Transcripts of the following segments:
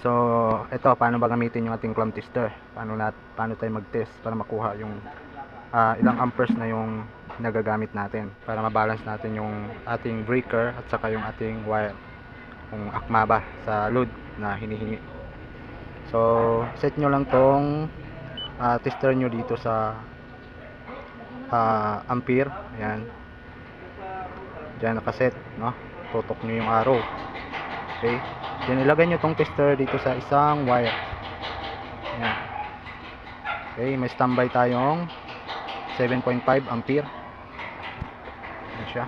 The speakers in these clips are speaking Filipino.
So, ito, paano ba gamitin yung ating clamp tester? Paano, nat, paano tayo mag-test para makuha yung ah, ilang amperes na yung nagagamit natin para mabalance natin yung ating breaker at saka yung ating wire kung akma ba sa load na hinihingi. So, set nyo lang tong ah, tester nyo dito sa ah, ampere. Ayan. Diyan nakaset, no? Tutok nyo yung arrow. Okay. Then ilagay nyo tong tester dito sa isang wire. Ayan. Okay, may standby tayong 7.5 ampere. Ayan siya.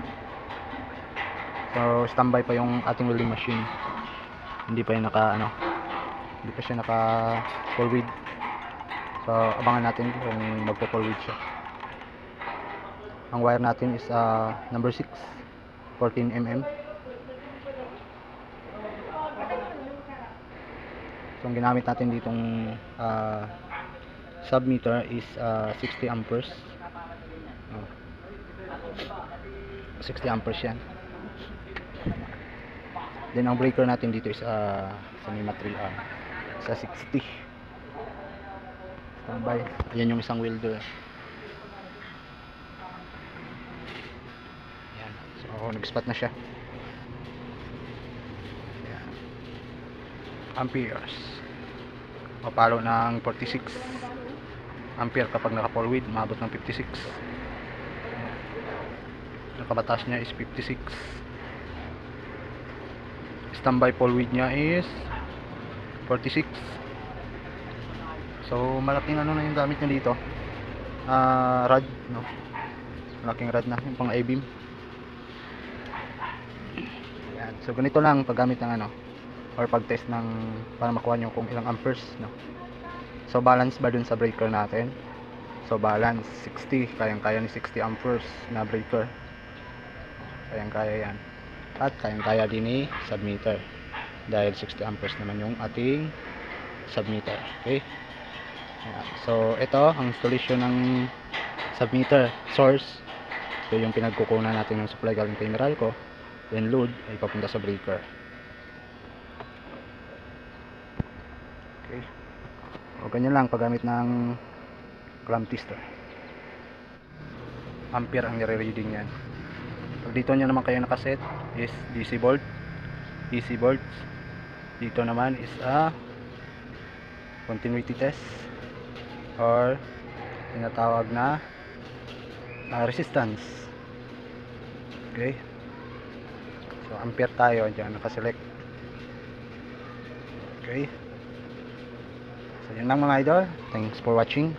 So, standby pa yung ating welding machine. Hindi pa yung naka, ano, hindi pa siya naka full width. So, abangan natin kung magpo full width siya. Ang wire natin is uh, number 6, 14 mm. So, ang ginamit natin ditong ah, submeter is ah, 60 amperes. Oh. 60 amperes yan. Then, ang breaker natin dito is ah, sa NEMA 3R. Sa 60. Standby. Ayan yung isang welder. Ayan. So, nag-spot na siya. Amperes. Mapalo ng 46 ampere kapag naka full width, maabot ng 56. Ayan. Nakabatas niya is 56. Standby full width niya is 46. So, malaking ano na yung gamit niya dito. Ah, rod, no? Malaking rod na, yung pang. Ayan. So, ganito lang paggamit ng ano, or pag-test ng, para makuha nyo kung ilang amperes, no? So, balance ba dun sa breaker natin? So, balance, 60. Kayang-kaya ni 60 amperes na breaker. Kayang-kaya yan. At kayang-kaya din ni submeter. Dahil 60 amperes naman yung ating submeter. Okay? So, ito ang installation ng submeter source. So, yung pinagkukunan natin ng supply galing kay Meralco. Then, load ay papunta sa breaker. Okay. O, ganyan lang paggamit ng clamp tester. Ampere ang nire-reading yan. Pag dito nyo naman kayo nakaset is DC volt, DC volts. Dito naman is a continuity test or tinatawag na na resistance. Okay? So ampere tayo diyan naka-select. Okay? So yun lang mga idol. Thanks for watching.